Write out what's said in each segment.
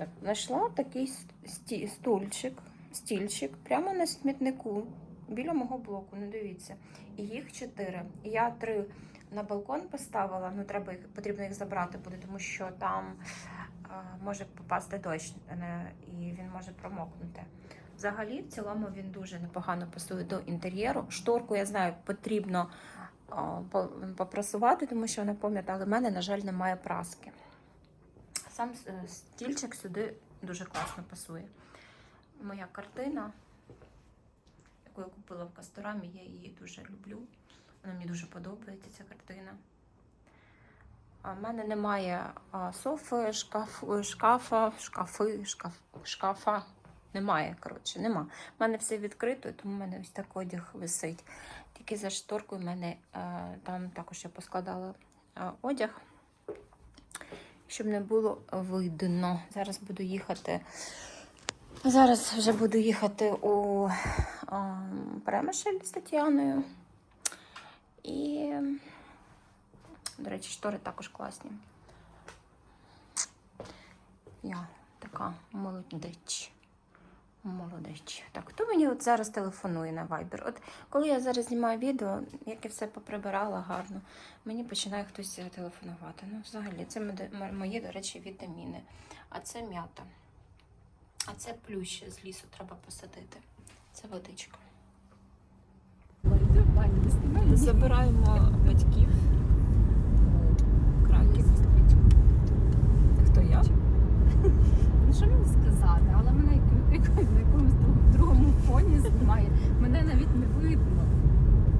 Так, знайшла такий стульчик, стільчик прямо на смітнику біля мого блоку. Ну дивіться. І їх чотири. Я три на балкон поставила. Ну, треба їх, потрібно їх забрати буде, тому що там а, може попасти дощ е, і він може промокнути. Взагалі, в цілому він дуже непогано пасує до інтер'єру. Шторку, я знаю, потрібно а, попрасувати, тому що вона пом'ята, але в мене, на жаль, немає праски. Сам е, стільчик сюди дуже класно пасує. Моя картина, яку я купила в Касторамі, я її дуже люблю. Вона мені дуже подобається, ця картина. В мене немає софи, шкаф, шкафа, шкафи, шкаф, шкафа. Немає, коротше, нема. У мене все відкрито, тому в мене ось так одяг висить. Тільки за шторкою в мене е, там також я поскладала е, одяг, щоб не було видно. Зараз буду їхати. Зараз вже буду їхати у Перемишель з Тетяною. І, до речі, штори також класні. Я така молодець. Молодець. Так, хто мені от зараз телефонує на Viber? От коли я зараз знімаю відео, як я все поприбирала гарно, мені починає хтось е, телефонувати. Ну, взагалі, це мої, до речі, вітаміни. А це м'ята. А це плющ з лісу треба посадити. Це водичка. Забираємо батьків Краків. Хто я? Ну що мені сказати, але мене як- як- на якомусь друг- другому фоні знімає. Мене навіть не видно.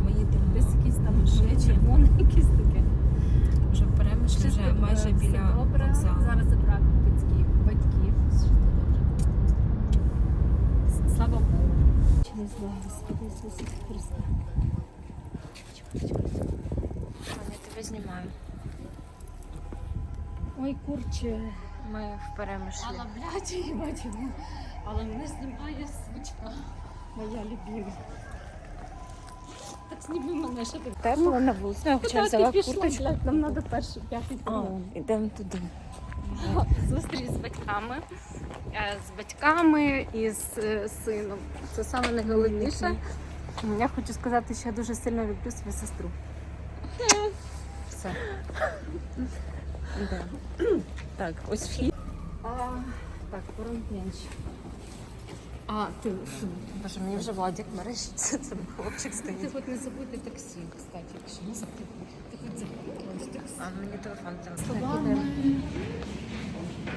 Мої Десь демо. якісь там вже червоне, якісь таке. Вже в Перемишлі, вже майже е, біля добре. вокзалу. Зараз забрав батьків. батьків. Слава Богу. Не знаю, Господи Ісусе Христа. Я тебе знімаю. Ой, курче. Ми в перемишлі. Але, блядь, їбать. Але мене знімає сучка. Моя любима. Так зніми мене, що ти? Тепло на вулиці. Ну, хоча взяла курточку. Нам треба перший п'ятий пілон. йдемо туди. Зустріч з батьками. Е, З батьками і з е, сином. Це саме найголовніше. Я хочу сказати, що я дуже сильно люблю свою сестру. Все. Так, ось вхід. Так, порожненч. А, ти, ти, Боже, мені вже Владик мерещить. Це, хлопчик ти стоїть. хоч не забудьте таксі, кстати, якщо не забудь. Ти хоч забудь таксі. А мені телефон там. Словами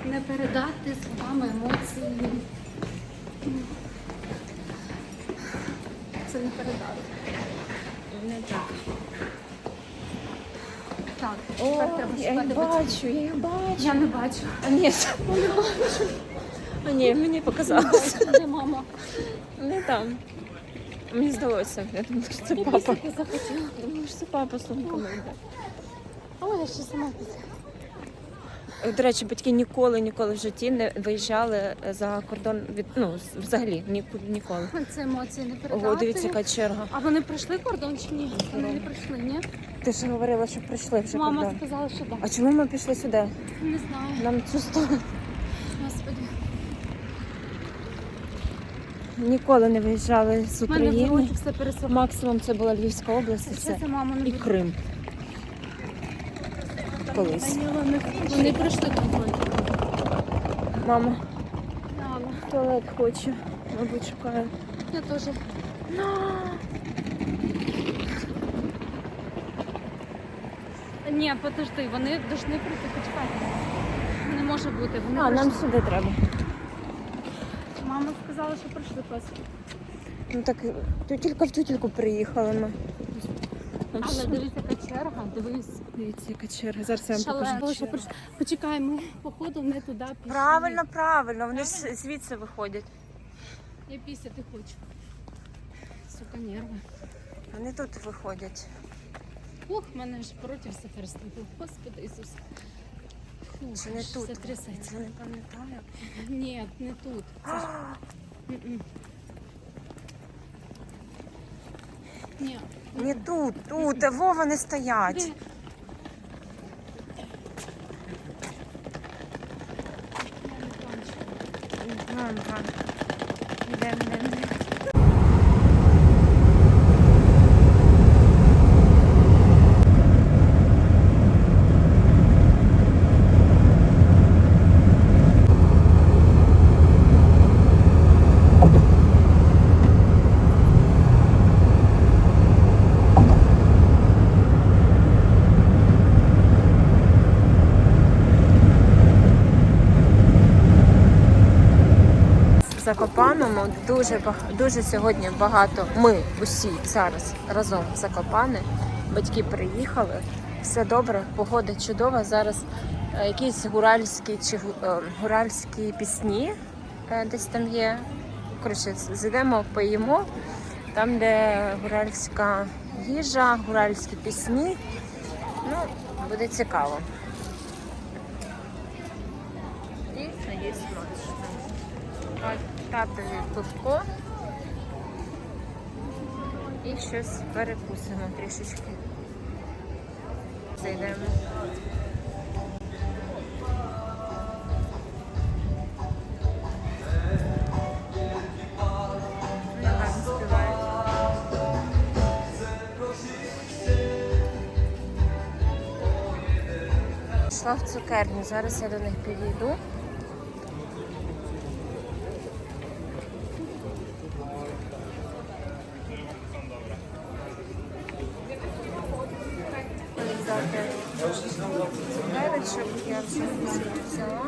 не передати словами емоції. Це не передати. Не так. Так, О, тепер треба я шукати батьків. бачу, я їх бачу. Я не бачу. А ні, а ні, мені показалося. Де мама? Не там. Мені здалося. Я думала, що це Я папа. пісяти захотіла. Я думала, що це папа з сумками йде. Ой, я ще сама після. До речі, батьки ніколи ніколи в житті не виїжджали за кордон від ну взагалі нікуди ніколи. Це емоції не передати. Ого, дивіться, яка черга. А вони пройшли кордон чи ні? Вони не пройшли, ні? Ти ж говорила, що прийшли вже Мама кордон. сказала, що так. А чому ми пішли сюди? Не знаю. Нам цю сторону ніколи не виїжджали з У мене в України. все пересохло. Максимум це була Львівська область і Це все. мама не І. Крим. Колись. Вони пройшли контроль. Мама Мама. туалет хоче. Мабуть, шукає. Я теж. Ні, подожди, вони должны прийти, почекайте. Не може бути. Вони А, нам сюди треба. Мама сказала, що пройшли пес. Ну так тютілька в тютільку приїхали ми. Але що? дивіться, яка черга, дивись. Дивіться, яка черга. Зараз я вам Шалено. покажу. Почекай, ми походу не туди пішли. Правильно, правильно. Вони ж звідси виходять. Я пісяти хочу. Сука, нерви. Вони тут виходять. Ох, мене ж проти все переступив. Господи Ісус. Чи не тут? Це трясеться. Я не пам'ятаю. Ні, не тут. Це ж... М-м. Ні. Не тут, тут, а во вони стоять. Де? Я не. Йдемо, Закопаному дуже дуже сьогодні багато. Ми усі зараз разом в Закопане. Батьки приїхали. Все добре, погода чудова. Зараз е, якісь гуральські чи е, гуральські пісні е, десь там є. Коротше, зайдемо, поїмо. Там, де гуральська їжа, гуральські пісні. Ну, буде цікаво. І наїсть татові пивко і щось перекусимо трішечки. Зайдемо. Ну. Йшла в цукерню, зараз я до них підійду. Цукерочок, я вже взяла.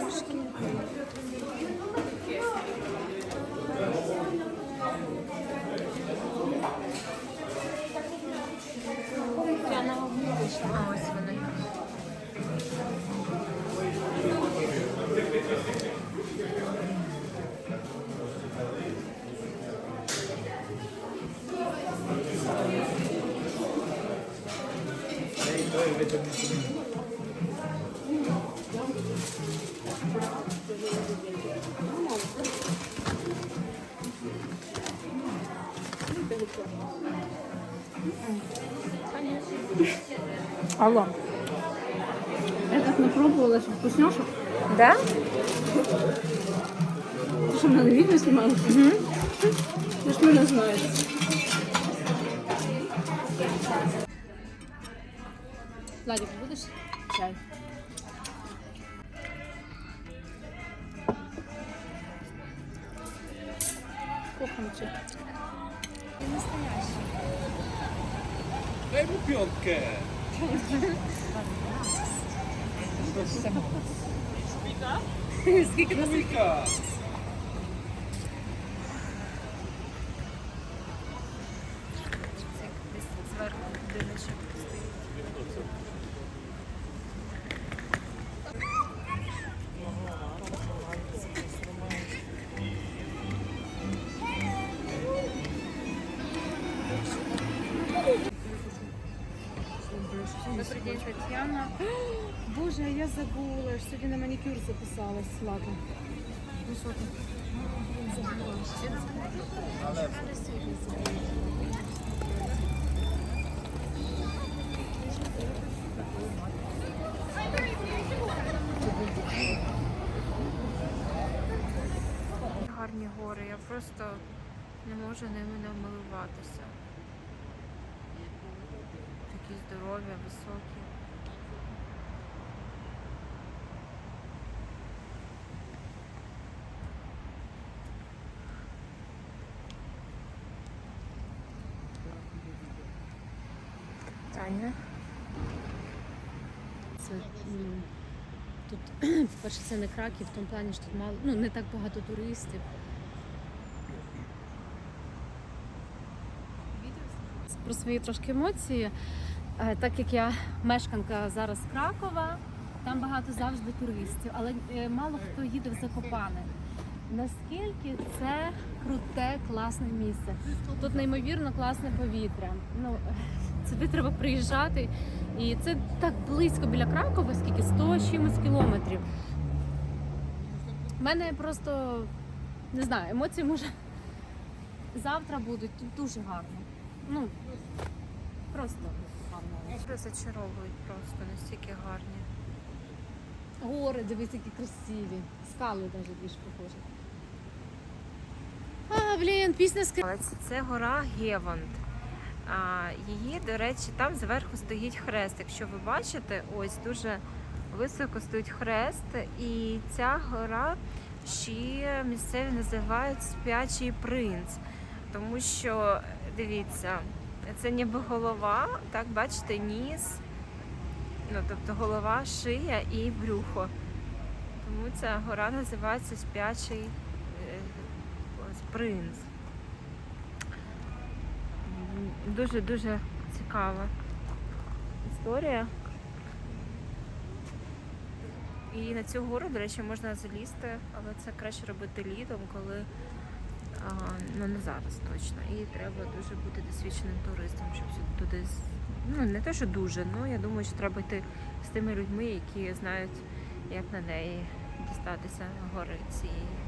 Трошки. А ось вони. Алло. Я так не пробувала, що вкусняшок. Да? Ти що, мене відео знімала? Угу. Ти ж мене знаєш. Lagi budur çay. Kokunucu. Ej, mu piątkę! Spika? Spika! Spika! День, Тетяна. Боже, я забула, ж сьогодні на манікюр записалась. Ладно. Ну що ти? Гарні гори, я просто не можу ними намилуватися. Такі здорові, високі. Таня. Це, тут, по-перше, це не Краків, в тому плані, що тут мало, ну, не так багато туристів. Про свої трошки емоції. Е, Так як я мешканка зараз Кракова, там багато завжди туристів, але е, мало хто їде в Закопане. Наскільки це круте, класне місце. Тут неймовірно класне повітря. Ну, сюди треба приїжджати. І це так близько біля Кракова, скільки 100 чимось кілометрів. У мене просто не знаю, емоції може завтра будуть. Дуже гарно. Ну просто. Зачаровують просто настільки гарні. Гори, дивись, які красиві. Скали навіть більш похожі. А, блін, пісня з це, це гора Гевант. А, її, до речі, там зверху стоїть хрест. Якщо ви бачите, ось дуже високо стоїть хрест, і ця гора ще місцеві називають спячий принц. Тому що, дивіться, це ніби голова, так бачите, ніс, ну тобто голова, шия і брюхо. Тому ця гора називається спячий е, принц. Дуже дуже цікава історія. І на цю гору, до речі, можна залізти, але це краще робити літом, коли ну не зараз точно. І треба дуже бути досвідченим туристом, щоб туди. Ну не те, що дуже, ну я думаю, що треба йти з тими людьми, які знають, як на неї дістатися гори цієї.